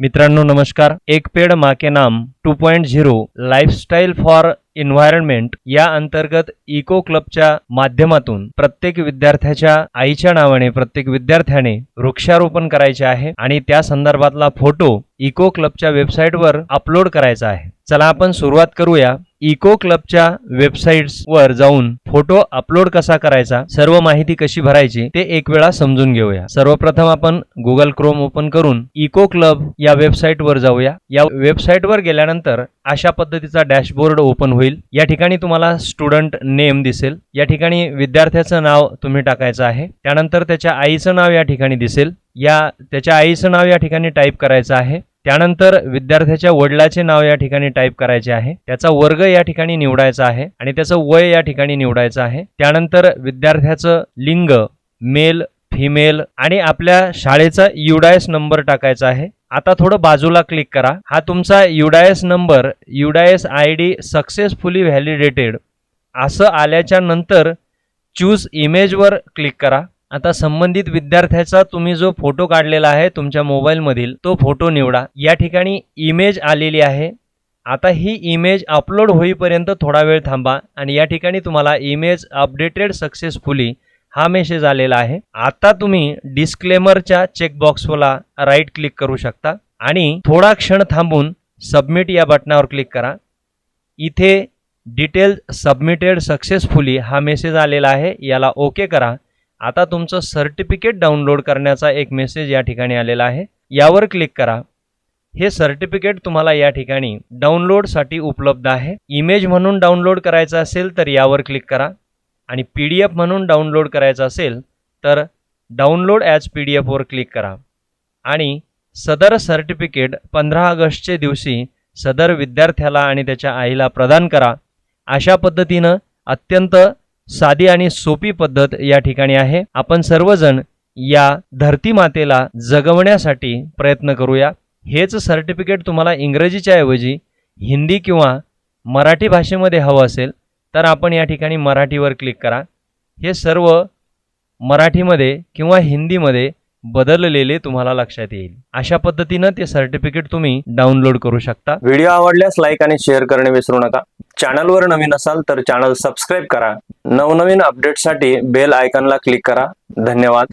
मित्रांनो नमस्कार. एक पेड माके नाम two point zero lifestyle for environment या अंतर्गत इको क्लबच्या माध्यमातून प्रत्येक विद्यार्थ्याच्या आईच्या नावाने प्रत्येक विद्यार्थ्याने वृक्षारोपण करायचे आहे आणि त्या संदर्भातला फोटो इको क्लबच्या वेबसाईटवर अपलोड करायचा आहे. चला आपण सुरुवात करूया. इको क्लबच्या वेबसाईट्स वर जाऊन फोटो अपलोड कसा करायचा सर्व माहिती कशी भरायची ते एक वेळा समजून घेऊया. सर्वप्रथम आपण गुगल क्रोम ओपन करून इको क्लब या वेबसाईट वर जाऊया. या वेबसाईट वर गेल्यानंतर अशा पद्धतीचा डॅशबोर्ड ओपन होईल. या ठिकाणी तुम्हाला स्टुडंट नेम दिसेल. या ठिकाणी विद्यार्थ्याचं नाव तुम्ही टाकायचं आहे. त्यानंतर त्याच्या आईचं नाव या ठिकाणी दिसेल. या त्याच्या आईचं नाव या ठिकाणी टाईप करायचं आहे. त्यानंतर विद्यार्थ्याच्या वडिलाचे नाव या ठिकाणी टाईप करायचे आहे. त्याचा वर्ग या ठिकाणी निवडायचा आहे आणि त्याचं वय या ठिकाणी निवडायचं आहे. त्यानंतर विद्यार्थ्याचं लिंग मेल फिमेल आणि आपल्या शाळेचा युडायस नंबर टाकायचा आहे. आता थोडं बाजूला क्लिक करा. हा तुमचा UDISE number UDISE I D successfully validated असं आल्याच्यानंतर चूज इमेजवर क्लिक करा. आता संबंधित विद्यार्थ्याचा तुम्ही जो फोटो काढलेला आहे तुमच्या मोबाईलमधील तो फोटो निवडा. या ठिकाणी इमेज आलेली आहे. आता ही इमेज अपलोड होईपर्यंत थोडा वेळ थांबा आणि या ठिकाणी तुम्हाला इमेज अपडेटेड सक्सेसफुली हा मेसेज आलेला आहे. आता तुम्ही डिस्क्लेमरच्या चेकबॉक्सला राईट क्लिक करू शकता आणि थोडा क्षण थांबून सबमिट या बटनावर क्लिक करा. इथे डिटेल सबमिटेड सक्सेसफुली हा मेसेज आलेला आहे. याला ओके करा. आता तुमचं सर्टिफिकेट डाउनलोड करण्याचा एक मेसेज या ठिकाणी आलेला आहे. यावर क्लिक करा. हे सर्टिफिकेट तुम्हाला या ठिकाणी डाउनलोडसाठी उपलब्ध आहे. इमेज म्हणून डाउनलोड करायचं असेल तर यावर क्लिक करा. आणि पी डी एफ म्हणून डाउनलोड करायचं असेल तर डाउनलोड ॲज पी डी एफवर क्लिक करा. आणि सदर सर्टिफिकेट पंधरा ऑगस्टचे दिवशी सदर विद्यार्थ्याला आणि त्याच्या आईला प्रदान करा. अशा पद्धतीनं अत्यंत साधी आणि सोपी पद्धत या ठिकाणी आहे. आपण सर्वजण या धरती मातेला जगवण्यासाठी प्रयत्न करूया. हेच सर्टिफिकेट तुम्हाला इंग्रजीच्या ऐवजी हिंदी किंवा मराठी भाषेमध्ये हवं असेल तर आपण या ठिकाणी मराठीवर क्लिक करा. हे सर्व मराठीमध्ये किंवा हिंदीमध्ये बदललेले तुम्हाला लक्षात येईल. अशा पद्धतीनं ते सर्टिफिकेट तुम्ही डाउनलोड करू शकता. व्हिडिओ आवडल्यास लाईक आणि शेअर करणे विसरू नका. चॅनलवर नवीन असाल तर चॅनल सबस्क्राईब करा. नवनवीन अपडेटसाठी बेल आयकॉनला क्लिक करा. धन्यवाद.